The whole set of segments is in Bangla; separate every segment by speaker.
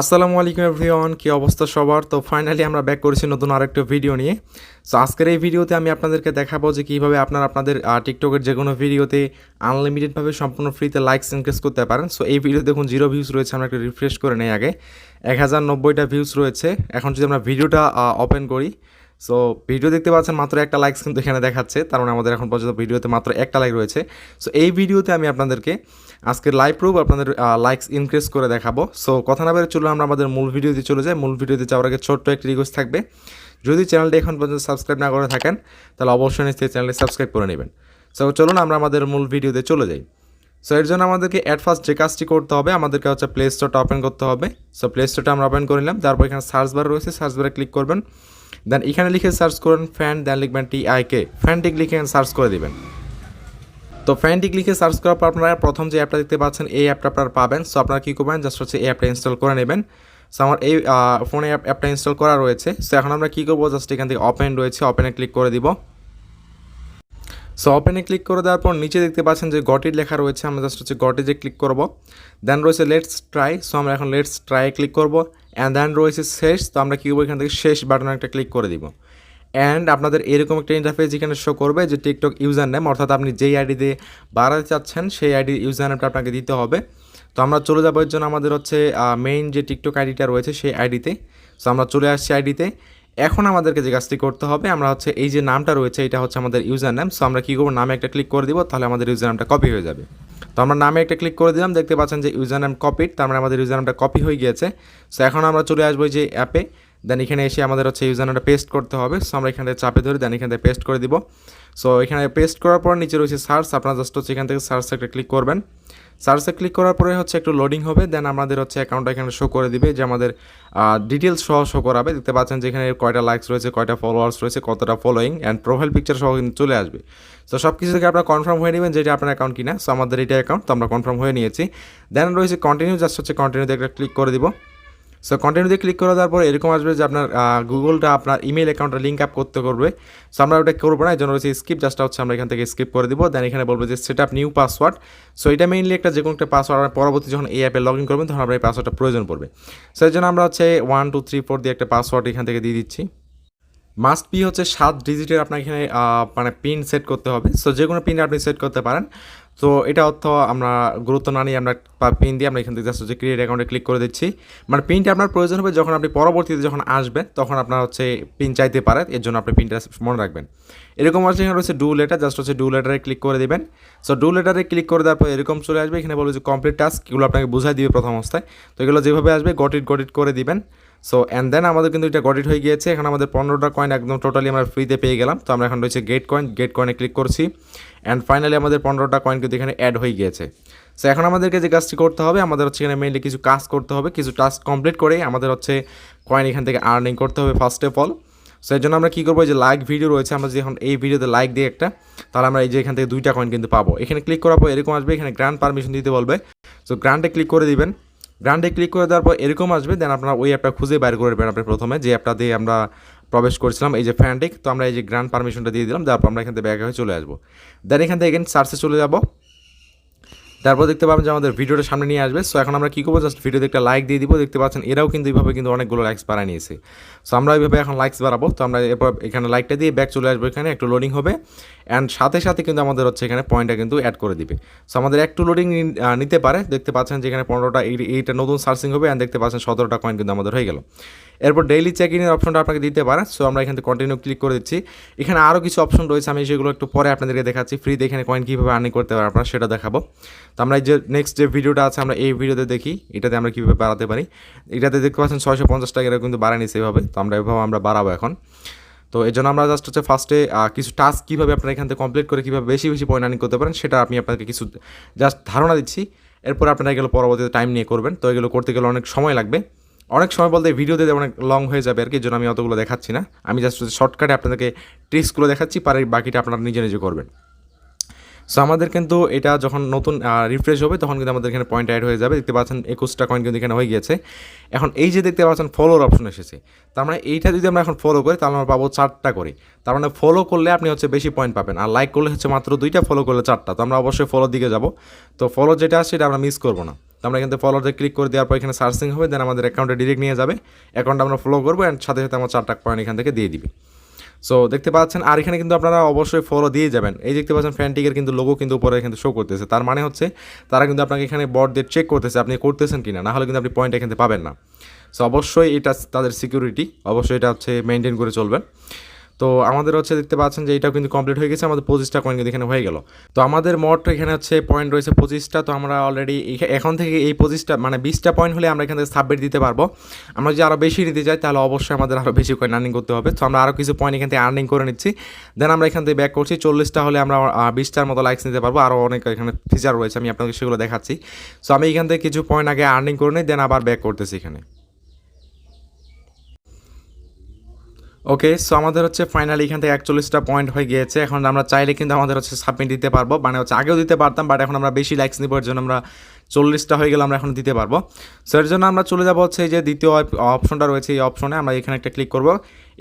Speaker 1: আসসালামু আলাইকুম এভরিওয়ান, কী অবস্থা সবার? তো ফাইনালি আমরা ব্যাক করেছি নতুন আরেকটা ভিডিও নিয়ে। সো আজকের এই ভিডিওতে আমি আপনাদেরকে দেখাবো যে কীভাবে আপনারা আপনাদের টিকটকের যে কোনো ভিডিওতে আনলিমিটেডভাবে সম্পূর্ণ ফ্রিতে লাইকস ইনক্রিজ করতে পারেন। সো এই ভিডিও দেখুন জিরো ভিউজ রয়েছে, আমরা একটু রিফ্রেশ করে নেই আগে। এক হাজার নব্বইটা ভিউজ রয়েছে। এখন যদি আমরা ভিডিওটা ওপেন করি সো ভিডিও দেখতে পাচ্ছেন মাত্র একটা লাইকস কিন্তু এখানে দেখাচ্ছে। তার মানে আমাদের এখন পর্যন্ত ভিডিওতে মাত্র একটা লাইক রয়েছে। সো এই ভিডিওতে আমি আপনাদেরকে আজকের লাইভ প্রুফ আপনাদের লাইকস ইনক্রিজ করে দেখাবো। সো কথা না বেড়ে চলুন আমরা আমাদের মূল ভিডিওতে চলে যাই। মূল ভিডিওতে যাওয়ার আগে ছোট্ট একটি রিকোয়েস্ট থাকবে। যদি চ্যানেলটি এখন পর্যন্ত সাবস্ক্রাইব না করে থাকেন, তাহলে অবশ্যই নিশ্চয়ই চ্যানেলটি সাবস্ক্রাইব করে নেবেন। সো চলুন আমরা আমাদের মূল ভিডিওতে চলে যাই। সো এর জন্য আমাদেরকে অ্যাট ফার্স্ট যে কাজটি করতে হবে, আমাদেরকে হচ্ছে প্লে স্টোরটা ওপেন করতে হবে। সো প্লে স্টোরটা আমরা ওপেন করে নিলাম। তারপর এখানে সার্চ বার রয়েছে। সার্চ বারে ক্লিক করবেন। দেন এখানে লিখে সার্চ করুন ফ্যান দেন লিখবেন টি আই কে ফ্যানটিক লিখে সার্চ করে দেবেন। তো ফ্যানটিক লিখে সার্চ করার পর আপনারা প্রথম যে অ্যাপটা দেখতে পাচ্ছেন, এই অ্যাপটা আপনারা পাবেন। সো আপনারা কী করবেন? জাস্ট হচ্ছে এই অ্যাপটা ইনস্টল করে নেবেন। সো আমার এই ফোনে অ্যাপটা ইনস্টল করা রয়েছে। সো এখন আমরা কী করব? জাস্ট এখান থেকে ওপেন রয়েছে। ওপেনে ক্লিক করে দিব। সো ওপেনে ক্লিক করে দেওয়ার পর নিচে দেখতে পাচ্ছেন যে গটির লেখা রয়েছে। আমরা জাস্ট হচ্ছে গটে যে ক্লিক করব। দেন রয়েছে লেটস ট্রাই সো আমরা এখন লেটস ট্রাই ক্লিক করব। অ্যান্ড দেন রয়েছে শেষ। তো আমরা কী করব? এখান থেকে শেষ বাটনে একটা ক্লিক করে দিব। অ্যান্ড আপনাদের এরকম একটা ইন্টারফেস এখানে শো করবে যে টিকটক ইউজার নেম অর্থাৎ আপনি যেই আইডিতে বাড়াতে চাচ্ছেন, সেই আইডি ইউজার নেমটা আপনাকে দিতে হবে। তো আমরা চলে যাব এর জন্য আমাদের হচ্ছে মেইন যে টিকটক আইডিটা রয়েছে, সেই আইডিতে সো আমরা চলে আসছি আইডিতে এখন আমাদেরকে যে কাজটি করতে হবে, আমরা হচ্ছে এই যে নামটা রয়েছে, এটা হচ্ছে আমাদের ইউজার নেম সো আমরা কী করব? নামে একটা ক্লিক করে দিব, তাহলে আমাদের ইউজার নামটা কপি হয়ে যাবে। তো আমরা নামে একটা ক্লিক করে দিলাম, দেখতে পাচ্ছেন যে ইউজার নেম কপিড তার মানে আমাদের ইউজার নামটা কপি হয়ে গিয়েছে। সো এখন আমরা চলে আসব যে অ্যাপে দেন এখানে এসে আমাদের হচ্ছে ইউজার নামটা পেস্ট করতে হবে। সো আমরা এখানে চাপে ধরে দেন এখান থেকে পেস্ট করে দিব। সো এখানে পেস্ট করার পর নিচে রয়েছে সার্চ আপনারা জাস্ট হচ্ছে এখান থেকে সার্চ একটা ক্লিক করবেন। সার্চে ক্লিক করার পরে হচ্ছে একটু লোডিং হবে দেন আমাদের হচ্ছে অ্যাকাউন্টটা এখানে শো করে দিবে, যে আমাদের ডিটেলস সহ শো করাবে। দেখতে পাচ্ছেন যে এখানে কয়টা লাইকস রয়েছে, কয়টা ফলোয়ার্স রয়েছে, কতটা ফলোয়িং অ্যান্ড প্রোফাইল পিকচার সহ কিন্তু চলে আসবে। তো সব কিছু থেকে আপনারা কনফার্ম হয়ে নেবেন যে এটা আপনার অ্যাকাউন্ট কিনা। সো আমাদের এটা অ্যাকাউন্ট তো আমরা কনফার্ম হয়ে নিয়েছি। দেন রয়েছে কন্টিনিউ জাস্ট হচ্ছে কন্টিনিউতে একটা ক্লিক করে দিব। সো কন্টিনিউতে ক্লিক করে দেওয়ার পর এরকম আসবে যে আপনার গুগলটা আপনার ইমেল অ্যাকাউন্টটা লিঙ্ক আপ করতে করবে। সো আমরা ওটা করব না এই জন্য রয়েছে স্কিপ জাস্টটা হচ্ছে আমরা এখান থেকে স্কিপ করে দিব। দেন এখানে বলব যে set up new password so এটা মেইনলি একটা যে কোনো একটা পাসওয়ার্ড পরবর্তী যখন এই অ্যাপে লগ ইন করবেন, তখন আমরা এই পাসওয়ার্ডটা প্রয়োজন পড়বে। সো এই জন্য আমরা হচ্ছে ওয়ান টু থ্রি ফোর দিয়ে একটা পাসওয়ার্ড এখান থেকে দিয়ে দিচ্ছি। মাস্ট বি হচ্ছে সাত ডিজিটের আপনার এখানে মানে পিন সেট করতে হবে। সো যে কোনো পিন আপনি সেট করতে পারেন। তো এটা অর্থ আমরা গুরুত্ব না নিয়ে আমরা পিন দিয়ে আমরা এখান থেকে জাস্ট হচ্ছে ক্রিয়েট অ্যাকাউন্টে ক্লিক করে দিচ্ছি। মানে পিনটা আপনার প্রয়োজন হবে যখন আপনি পরবর্তীতে যখন আসবেন, তখন আপনার হচ্ছে পিন চাইতে পারে, এর জন্য আপনি পিনটা মনে রাখবেন। এরকম আছে এখানে রয়েছে ডু লেটার জাস্ট হচ্ছে ডু লেটারে ক্লিক করে দেবেন। সো ডু লেটারে ক্লিক করে দেওয়ার পর এরকম চলে আসবে, এখানে বলবে যে কমপ্লিট টাস্ক এগুলো আপনাকে বুঝাই দিবে প্রথম অবস্থায়। তো এগুলো যেভাবে আসবে গটিট গটিট করে দিবেন। সো অ্যান্ড দেন আমাদের কিন্তু এটা গডিট হয়ে গিয়েছে। এখন আমাদের পনেরোটা কয়েন একদম টোটালি আমরা ফ্রিতে পেয়ে গেলাম। তো আমরা এখন রয়েছে গেট কয়েন গেট কয়েনে ক্লিক করছি। অ্যান্ড ফাইনালি আমাদের পনেরোটা কয়েন কিন্তু এখানে অ্যাড হয়ে গিয়েছে। সো এখন আমাদেরকে যে কাজটি করতে হবে, আমাদের হচ্ছে এখানে মেইনলি কিছু কাজ করতে হবে। কিছু টাস্ক কমপ্লিট করে আমাদের হচ্ছে কয়েন এখান থেকে আর্নিং করতে হবে ফার্স্ট অফ অল সো এর জন্য আমরা কী করব? যে লাইক ভিডিও রয়েছে, আমরা যখন এই ভিডিওতে লাইক দিই একটা, তাহলে আমরা এই যে এখান থেকে দুইটা কয়েন কিন্তু পাবো। এখানে ক্লিক করার পর এরকম আসবে, এখানে গ্র্যান্ড পারমিশন দিতে বলবে। সো গ্র্যান্ডে ক্লিক করে দিবেন। গ্র্যান্ডে ক্লিক করে দেওয়ার পর এরকম আসবে দেন আপনারা ওই অ্যাপটা খুঁজে বাইর করে নেবেন আপনি প্রথমে। যে অ্যাপটা দিয়ে আমরা প্রবেশ করেছিলাম, এই যে ফ্যান্ডিক তো আমরা এই যে গ্র্যান্ড পারমিশনটা দিয়ে দিলাম, তারপর আমরা এখান থেকে ব্যাগ হয়ে চলে আসব। দেন এখান থেকে এগেন সার্চে চলে যাব। তারপর দেখতে পাবেন যে আমাদের ভিডিওটা সামনে নিয়ে আসবে। সো এখন আমরা কী করব? জাস্ট ভিডিওতে একটা লাইক দিয়ে দিব। দেখতে পাচ্ছেন, এরাও কিন্তু এইভাবে কিন্তু অনেকগুলো লাইকস বাড়ায় নিয়েছে। সো আমরা এইভাবে এখন লাইকস বাড়াবো। তো আমরা এরপর এখানে লাইকটা দিয়ে ব্যাক চলে আসব এখানে, একটু লোডিং হবে। অ্যান্ড সাথে সাথে কিন্তু আমাদের হচ্ছে এখানে পয়েন্টটা কিন্তু অ্যাড করে দিবে। সো আমাদের একটু লোডিং নিতে পারে। দেখতে পাচ্ছেন যে এখানে পনেরোটা, এই- এইটা নতুন সার্চিং হবে। অ্যান্ড দেখতে পাচ্ছেন সতেরোটা কয়েন কিন্তু আমাদের হয়ে গেল। এরপর ডেইলি চেক ইনের অপশনটা আপনাকে দিতে পারে সো আমরা এখান থেকে কন্টিনিউ ক্লিক করে দিচ্ছি। এখানে আরও কিছু অপশন রয়েছে, আমি সেগুলো একটু পরে আপনাদেরকে দেখাচ্ছি। ফ্রিতে এখানে কয়েন কীভাবে আর্নিং করতে পারেন আপনারা, সেটা দেখাবো। তো আমরা যে নেক্সট যে ভিডিওটা আছে, আমরা এই ভিডিওতে দেখি, এটাতে আমরা কীভাবে বাড়াতে পারি। এটাতে দেখতে পাচ্ছেন ছয়শো পঞ্চাশ টাকা এরা কিন্তু বাড়ায়নি সেভাবে তো আমরা এভাবে আমরা বাড়াবো এখন। তো এই জন্য আমরা জাস্ট হচ্ছে ফার্স্টে কিছু টাস্ক কীভাবে আপনারা এখান থেকে কমপ্লিট করে কীভাবে বেশি বেশি পয়েন্ট আর্নিং করতে পারেন, সেটা আমি আপনাকে কিছু জাস্ট ধারণা দিচ্ছি। এরপর আপনারা এগুলো পরবর্তীতে টাইম নিয়ে করবেন। তো এগুলো করতে গেলে অনেক সময় লাগবে। অনেক সময় বলতে ভিডিওতে অনেক লং হয়ে যাবে আর কি, জন্য আমি অতগুলো দেখাচ্ছি না। আমি জাস্ট শর্টকাটে আপনাদেরকে ট্রিক্সগুলো দেখাচ্ছি, পারে বাকিটা আপনারা নিজে নিজে করবেন। সো আমাদের কিন্তু এটা যখন নতুন রিফ্রেশ হবে, তখন কিন্তু আমাদের এখানে পয়েন্ট অ্যাড হয়ে যাবে। দেখতে পাচ্ছেন, একুশটা কয়েন কিন্তু এখানে হয়ে গিয়েছে। এখন এই যে দেখতে পাচ্ছেন ফলোর অপশন এসেছে। তার মানে এইটা যদি আমরা এখন ফলো করি, তাহলে আমরা পাবো চারটা করে। তার মানে ফলো করলে আপনি হচ্ছে বেশি পয়েন্ট পাবেন। আর লাইক করলে হচ্ছে মাত্র দুইটা ফলো করলে চারটা। তো আমরা অবশ্যই ফলোর দিকে যাব। তো ফলো যেটা আছে সেটা আমরা মিস করব না। তো আমরা এখান থেকে ফলোতে ক্লিক করে দেওয়ার পর এখানে সার্চিং হবে দেন আমাদের অ্যাকাউন্টে ডিরেক্ট নিয়ে যাবে। অ্যাকাউন্ট আমরা ফলো করব অ্যান্ড সাথে সাথে আমার চার টাকা পয়েন্ট এখান থেকে দিয়ে দিবে। সো দেখতে পাচ্ছেন, আর এখানে কিন্তু আপনারা অবশ্যই ফলো দিয়ে যাবেন। এই দেখতে পাচ্ছেন ফ্যান্টিকের কিন্তু লোগো কিন্তু উপরে কিন্তু শো করতেছে। তার মানে হচ্ছে, তারা কিন্তু আপনাকে এখানে বট দিয়ে চেক করতেছে, আপনি করতেছেন কিনা। না হলে কিন্তু আপনি পয়েন্ট এখান থেকে পাবেন না। সো অবশ্যই এটা তাদের সিকিউরিটি অবশ্যই এটা হচ্ছে মেনটেন করে চলবেন। তো আমাদের হচ্ছে দেখতে পাচ্ছেন যে এটাও কিন্তু কমপ্লিট হয়ে গেছে, আমাদের পঁচিশটা কয়েন কিন্তু এখানে হয়ে গেল। তো আমাদের মোট এখানে হচ্ছে পয়েন্ট রয়েছে পঁচিশটা, তো আমরা অলরেডি এখন থেকে এই পঁচিশটা মানে বিশটা পয়েন্ট হলে আমরা এখান থেকে সাবমিট দিতে পারব। আমরা যদি আরও বেশি নিতে চাই তাহলে অবশ্যই আমাদের আরও বেশি কয়েন আর্নিং করতে হবে। তো আমরা আরও কিছু পয়েন্ট এখান থেকে আর্নিং করে নিচ্ছি। দেন আমরা এখান থেকে ব্যাক করছি, চল্লিশটা হলে আমরা বিশটার মতো লাইক্স নিতে পারব। আরও অনেক এখানে ফিচার রয়েছে, আমি আপনাকে সেগুলো দেখাচ্ছি। সো আমি এখান থেকে কিছু পয়েন্ট আগে আর্নিং করে নিই দেন আবার ব্যাক করতেছি এখানে। ওকে সো আমাদের হচ্ছে ফাইনালি এখান থেকে একচল্লিশটা পয়েন্ট হয়ে গিয়েছে। এখন আমরা চাইলে কিন্তু আমাদের হচ্ছে সাবমিট দিতে পারব। মানে হচ্ছে আগেও দিতে পারতাম বাট এখন আমরা বেশি লাইকস নিবার জন্য আমরা চল্লিশটা হয়ে গেলে আমরা এখন দিতে পারব। সো এর জন্য আমরা চলে যাব হচ্ছে এই যে দ্বিতীয় অপশনটা রয়েছে এই অপশনে আমরা এখানে একটা ক্লিক করব।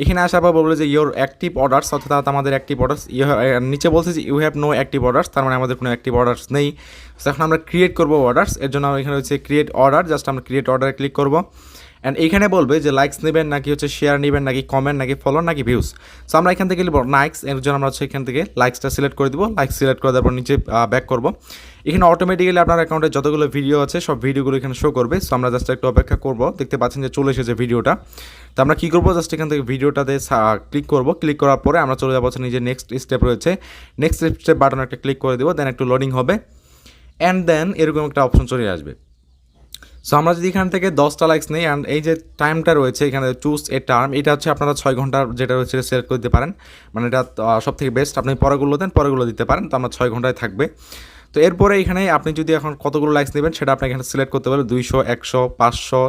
Speaker 1: এখানে আসার পর বলব যে ইউর অ্যাক্টিভ অর্ডার্স অর্থাৎ আমাদের অ্যাক্টিভ অর্ডার্স নিচে বলছে যে you have no active orders তার মানে আমাদের কোনো অ্যাক্টিভ অর্ডার্স নেই। সো এখন আমরা ক্রিয়েট করব অর্ডার্স এর জন্য এখানে হচ্ছে ক্রিয়েট অর্ডার জাস্ট আমরা ক্রিয়েট অর্ডারে ক্লিক করব। অ্যান্ড এইখানে বলবে যে লাইকস নেবেন নাকি হচ্ছে শেয়ার নেবেন, নাকি কমেন্ট নাকি ফলো নাকি ভিউজ সো আমরা এখান থেকে লিখব লাইকস এর জন্য আমরা হচ্ছে এখান থেকে লাইকসটা সিলেক্ট করে দিব। লাইক সিলেক্ট করে দেওয়ার পর নিচে ব্যাক করব। এখানে অটোমেটিক্যালি আপনার অ্যাকাউন্টে যতগুলো ভিডিও আছে, সব ভিডিওগুলো এখানে শো করবে। সো আমরা জাস্ট একটু অপেক্ষা করব। দেখতে পাচ্ছেন যে চলে এসেছে ভিডিওটা তো আমরা কী করব? জাস্ট এখান থেকে ভিডিওটাতে ক্লিক করব। ক্লিক করার পরে আমরা চলে যাব হচ্ছে নিজের নেক্সট স্টেপ রয়েছে। নেক্সট স্টেপ বাটন একটা ক্লিক করে দেবো দেন একটু লোডিং হবে। অ্যান্ড দেন এরকম একটা অপশন চলে আসবে। সো আমরা যদি এখান থেকে দশটা লাইক্স নিই অ্যান্ড এই যে টাইমটা রয়েছে, এখানে চুজ এ টার্ম এটা হচ্ছে আপনারা ছয় ঘণ্টার যেটা রয়েছে সিলেক্ট করে দিতে পারেন। মানে এটা সব থেকে বেস্ট আপনি পরেগুলো দেন পরেগুলো দিতে পারেন, তো আমরা ছয় ঘন্টায় থাকবে। তো এরপরে এখানে আপনি যদি এখন কতগুলো লাইক্স নেবেন, সেটা আপনি এখানে সিলেক্ট করতে পারেন দুইশো, একশো, পাঁচশো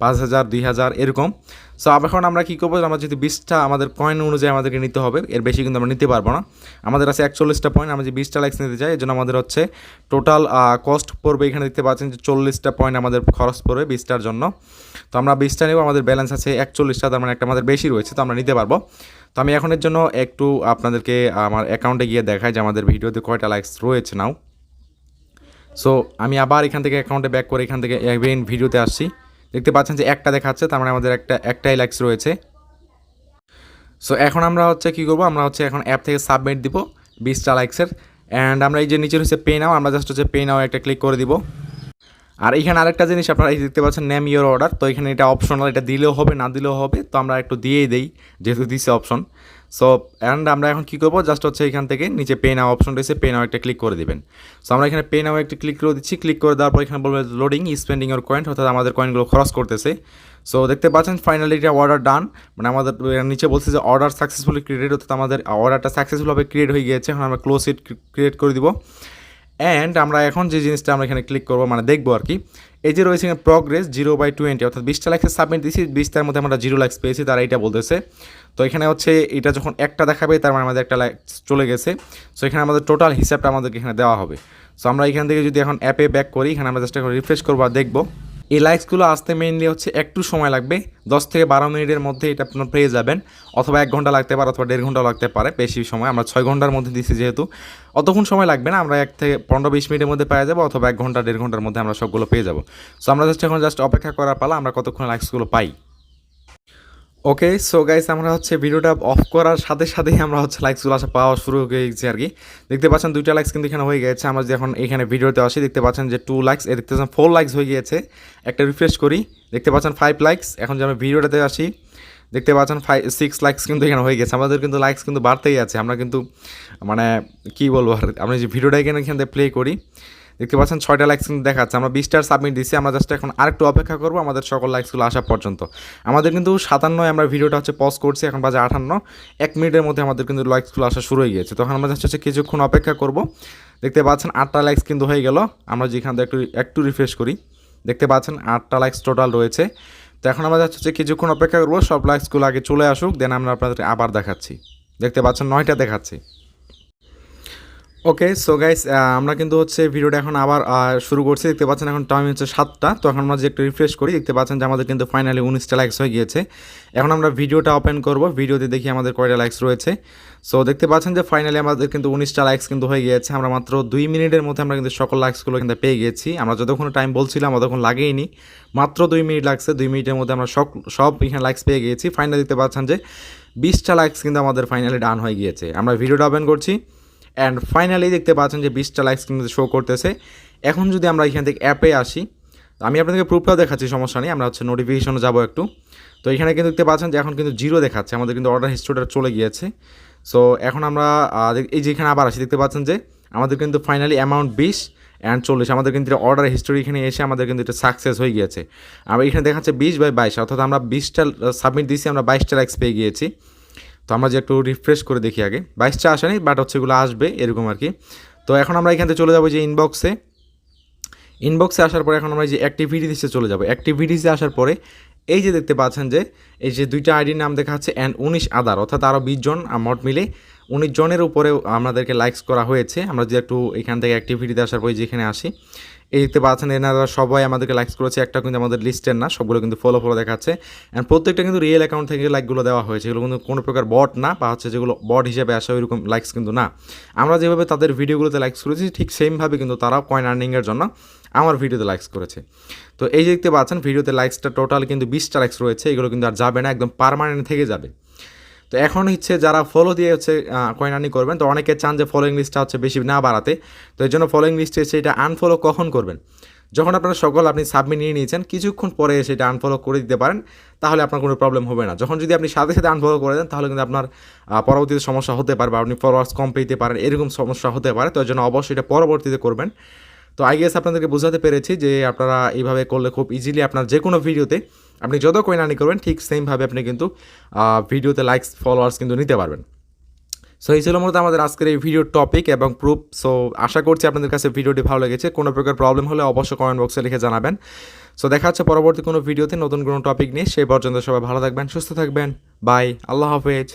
Speaker 1: পাঁচ হাজার, দুই হাজার, এরকম। সো এখন আমরা কী করব? আমরা যদি বিশটা আমাদের কয়েন অনুযায়ী আমাদেরকে নিতে হবে, এর বেশি কিন্তু আমরা নিতে পারব না। আমাদের আছে একচল্লিশটা পয়েন্ট আমরা যে বিশটা লাইক্স নিতে চাই এই জন্য আমাদের হচ্ছে টোটাল কস্ট পড়বে এখানে দেখতে পাচ্ছেন যে চল্লিশটা পয়েন্ট আমাদের খরচ পড়বে বিশটার জন্য। তো আমরা বিশটা নেব, আমাদের ব্যালেন্স আছে একচল্লিশটা, তার মানে একটা আমাদের বেশি রয়েছে, তো আমরা নিতে পারব। তো আমি এখনের জন্য একটু আপনাদেরকে আমার অ্যাকাউন্টে গিয়ে দেখাই যে আমাদের ভিডিওতে কয়টা লাইক্স রয়েছে নাও সো আমি আবার এখান থেকে অ্যাকাউন্টে ব্যাক করে এখান থেকে ভিডিওতে আসছি। দেখতে পাচ্ছেন যে একটা দেখাচ্ছে, তার মানে আমাদের একটা একটাই লাইক্স রয়েছে। সো এখন আমরা হচ্ছে কি করব, আমরা হচ্ছে এখন অ্যাপ থেকে সাবমিট দিব বিশটা লাইক্সের অ্যান্ড আমরা এই যে নিচের হচ্ছে পে নাও আমরা জাস্ট হচ্ছে পে নাও একটা ক্লিক করে দিব। আর এখানে আরেকটা জিনিস আপনারা এই দেখতে পাচ্ছেন নেম ইয়োর অর্ডার তো এখানে এটা অপশনাল এটা দিলেও হবে, না দিলেও হবে, তো আমরা একটু দিয়েই দিই, যেহেতু দিছে অপশন সো অ্যান্ড আমরা এখন কী করব? জাস্ট হচ্ছে এখান থেকে নিচে পে নাও অপশন রয়েছে পে নাও একটা ক্লিক করে দিবেন। সো আমরা এখানে পে নাও একটা ক্লিক করে দিচ্ছি। ক্লিক করে দেওয়ার পর এখানে বলবে লোডিং স্পেন্ডিং ওর কয়েন্ট অর্থাৎ আমাদের কয়েনগুলো খরচ করতেছে। সো দেখতে পাচ্ছেন ফাইনালি এটা অর্ডার ডান মানে আমাদের নিচে বলছে যে অর্ডার সাকসেসফুলি ক্রিয়েট অর্থাৎ আমাদের অর্ডারটা সাকসেসফুলভাবে ক্রিয়েট হয়ে গিয়েছে। এখন আমরা ক্লোজ ইট ক্রিয়েট করে দিব। অ্যান্ড আমরা এখন যে জিনিসটা আমরা এখানে ক্লিক করব মানে দেখব আর কি। এই যে রয়েছে প্রগ্রেস জিরো বাই টোয়েন্টি অর্থাৎ বিশটা লাইক্সের সাবমিট দিয়েছি। বিশটার মধ্যে আমরা জিরো লাইক্স পেয়েছি, তারা এইটা বলতেছে। তো এখানে হচ্ছে এটা যখন একটা দেখাবে, তার মানে আমাদের একটা লাইক্স চলে গেছে। সো এখানে আমাদের টোটাল হিসাবটা আমাদেরকে এখানে দেওয়া হবে। সো আমরা এখান থেকে যদি এখন অ্যাপে ব্যাক করি, এখানে আমরা জাস্ট এখন রিফ্রেশ করব আর দেখব। এই লাইক্সগুলো আসতে মেইনলি হচ্ছে একটু সময় লাগবে। দশ থেকে বারো মিনিটের মধ্যে এটা আপনার পেয়ে যাবেন। অথবা এক ঘণ্টা লাগতে পারে, অথবা দেড় ঘণ্টা লাগতে পারে, বেশি সময়। আমরা ছয় ঘণ্টার মধ্যে দিচ্ছি যেহেতু। অতক্ষণ সময় লাগবে না, আমরা এক থেকে পনেরো বিশ মিনিটের মধ্যে পেয়ে যাব, অথবা এক ঘণ্টা, দেড় ঘণ্টার মধ্যে আমরা সবগুলো পেয়ে যাব। সো আমরা জাস্ট এখন জাস্ট অপেক্ষা করার পালা, আমরা কতক্ষণ লাইক্সগুলো পাই। ওকে সো গাইস আমরা হচ্ছে ভিডিওটা অফ করার সাথে সাথেই আমরা হচ্ছে লাইকসগুলো আসা পাওয়া শুরু হয়ে গেছে আর কি। দেখতে পাচ্ছেন দুইটা লাইক্স কিন্তু এখানে হয়ে গেছে। আমরা যখন এখানে ভিডিওতে আসি, দেখতে পাচ্ছেন যে টু লাইক্স এ দেখতে পাচ্ছেন ফোর লাইক্স হয়ে গিয়েছে। একটা রিফ্রেশ করি, দেখতে পাচ্ছেন ফাইভ লাইক্স এখন যে আমি ভিডিওটাতে আসি, দেখতে পাচ্ছেন ফাইভ সিক্স লাইক্স কিন্তু এখানে হয়ে গেছে। আমাদের কিন্তু লাইক্স কিন্তু বাড়তেই আছে। আমরা কিন্তু মানে কী বলব আর, আমরা যে ভিডিওটা এখানে এখান থেকে প্লে করি দেখতে পাচ্ছেন ছয়টা লাইক্স কিন্তু দেখাচ্ছে। আমরা বিশটার সাবমিট দিচ্ছি আমরা জাস্ট এখন আরেকটু অপেক্ষা করব আমাদের সকল লাইক্সগুলো আসা পর্যন্ত। আমাদের কিন্তু সাতান্নয়, আমরা ভিডিওটা হচ্ছে পজ করছি, এখন বাজে আটান্ন এক মিনিটের মধ্যে আমাদের কিন্তু লাইক্সগুলো আসা শুরু হয়ে গিয়েছে। তখন আমরা জাস্ট হচ্ছে কিছুক্ষণ অপেক্ষা করব। দেখতে পাচ্ছেন আটটা লাইক্স কিন্তু হয়ে গেল। আমরা যেখান থেকে একটু একটু রিফ্রেশ করি। দেখতে পাচ্ছেন আটটা লাইক্স টোটাল রয়েছে। তো এখন আমরা যাচ্ছি হচ্ছে কিছুক্ষণ অপেক্ষা করব, সব লাইক্সগুলো আগে চলে আসুক, দেন আমরা আপনাদের আবার দেখাচ্ছি। দেখতে পাচ্ছেন নয়টা দেখাচ্ছি। ওকে সো গাইস আমরা কিন্তু হচ্ছে ভিডিওটা এখন আবার শুরু করছি। দেখতে পাচ্ছেন এখন টাইম হচ্ছে সাতটা। তো এখন আমরা যে একটু রিফ্রেশ করি, দেখতে পাচ্ছেন যে আমাদের কিন্তু ফাইনালি উনিশটা লাইক্স হয়ে গিয়েছে। এখন আমরা ভিডিওটা ওপেন করব। ভিডিওতে দেখি আমাদের কয়টা লাইক্স রয়েছে। সো দেখতে পাচ্ছেন যে ফাইনালি আমাদের কিন্তু উনিশটা লাইক্স কিন্তু হয়ে গিয়েছে। আমরা মাত্র দুই মিনিটের মধ্যে আমরা কিন্তু সকল লাইক্সগুলো কিন্তু পেয়ে গেছি। আমরা যতক্ষণ টাইম বলছিলাম ততক্ষণ লাগেইনি। মাত্র দুই মিনিট লাগছে। দুই মিনিটের মধ্যে আমরা সব সব এখানে লাইক্স পেয়ে গিয়েছি। ফাইনালি দেখতে পাচ্ছেন যে বিশটা লাইক্স কিন্তু আমাদের ফাইনালি ডান হয়ে গিয়েছে। আমরা ভিডিওটা ওপেন করছি। অ্যান্ড ফাইনালি দেখতে পাচ্ছেন যে বিশটা লাইকস কিন্তু শো করতেছে। এখন যদি আমরা এখান থেকে অ্যাপে আসি আমি আপনাদেরকে প্রুফটাও দেখাচ্ছি, সমস্যা নেই, আমরা হচ্ছে নোটিফিকেশনে যাব একটু। তো এখানে কিন্তু দেখতে পাচ্ছেন যে এখন কিন্তু জিরো দেখাচ্ছে, আমাদের কিন্তু অর্ডার হিস্ট্রিটা চলে গিয়েছে। সো এখন আমরা এই যে এখানে আবার আসি, দেখতে পাচ্ছেন যে আমাদের কিন্তু ফাইনালি অ্যামাউন্ট বিশ অ্যান্ড চল্লিশ, আমাদের কিন্তু অর্ডার হিস্টোরি এখানে এসে আমাদের কিন্তু এটা সাকসেস হয়ে গিয়েছে। আমরা এখানে দেখাচ্ছে বিশ বাই বাইশ, অর্থাৎ আমরা বিশটা সাবমিট দিয়েছি, আমরা বাইশটা লাইক্স পেয়ে গিয়েছি। তো আমরা যে একটু রিফ্রেশ করে দেখি আগে। বাইশটা আসেনি বাট হচ্ছে এগুলো আসবে, এরকম আর কি। তো এখন আমরা এখান থেকে চলে যাব যে ইনবক্সে ইনবক্সে আসার পরে এখন আমরা যে অ্যাক্টিভিটিসে চলে যাব। অ্যাক্টিভিটিসে আসার পরে এই যে দেখতে পাচ্ছেন যে, এই যে দুইটা আইডির নাম দেখাচ্ছে অ্যান্ড উনিশ আদার অর্থাৎ আরও বিশ জন মোট মিলে উনিশ জনের উপরে আমাদেরকে লাইকস করা হয়েছে। আমরা যে একটু এখান থেকে অ্যাক্টিভিটিতে আসার পরে যেখানে আসি। এই দেখতে পাচ্ছেন এনারা সবাই আমাদেরকে লাইকস করেছে। একটা কিন্তু আমাদের লিস্টের না, সবগুলো কিন্তু ফলো ফলো দেখাচ্ছে। অ্যান্ড প্রত্যেকটা কিন্তু রিয়েল অ্যাকাউন্ট থেকে লাইকগুলো দেওয়া হয়েছে। এগুলো কিন্তু কোনো প্রকার বট না, বা হচ্ছে যেগুলো বট হিসেবে আসে ওইরকম লাইকস কিন্তু না। আমরা যেভাবে তাদের ভিডিওগুলোতে লাইকস করেছি, ঠিক সেমভাবে কিন্তু তারাও কয়েন আর্নিংয়ের জন্য আমার ভিডিওতে লাইকস করেছে। তো এই দেখতে পাচ্ছেন, ভিডিওতে লাইকসটা টোটাল কিন্তু বিশটা লাইকস রয়েছে। এগুলো কিন্তু আর যাবে না, একদম পারমানেন্ট থেকে যাবে। তো এখন হচ্ছে যারা ফলো দিয়ে হচ্ছে কয়েন আর্নিং করবেন, তো অনেকে চান যে ফলোইং লিস্টটা হচ্ছে বেশি না বাড়াতে। তো এই জন্য ফলোইং লিস্টে এসে এটা আনফলো কখন করবেন? যখন আপনারা সকল আপনি সাবমিট নিয়ে নিয়েছেন, কিছুক্ষণ পরে সেটা আনফলো করে দিতে পারেন, তাহলে আপনার কোনো প্রবলেম হবে না। যখন যদি আপনি সাথে সাথে আনফলো করে দেন, তাহলে কিন্তু আপনার পরবর্তীতে সমস্যা হতে পারে বা আপনি ফলোয়ার্স কম পেতে পারেন, এরকম সমস্যা হতে পারে। তো জন্য অবশ্যই এটা পরবর্তীতে করবেন। তো আই গেস আপনাদেরকে বোঝাতে পেরেছি যে আপনারা এইভাবে করলে খুব ইজিলি আপনার যে কোনো ভিডিওতে আপনি যত কয়েন আর্নিং করবেন, ঠিক সেমভাবে আপনি কিন্তু ভিডিওতে লাইকস ফলোয়ার্স কিন্তু নিতে পারবেন। সো এই ছিল মূলত আমাদের আজকের এই ভিডিওর টপিক এবং প্রুফ সো আশা করছি আপনাদের কাছে ভিডিওটি ভালো লেগেছে। কোনো প্রকার প্রবলেম হলে অবশ্যই কমেন্ট বক্সে লিখে জানাবেন। সো দেখা হচ্ছে পরবর্তী কোনো ভিডিওতে নতুন কোনো টপিক নিয়ে। সেই পর্যন্ত সবাই ভালো থাকবেন, সুস্থ থাকবেন। বাই আল্লাহ হাফেজ।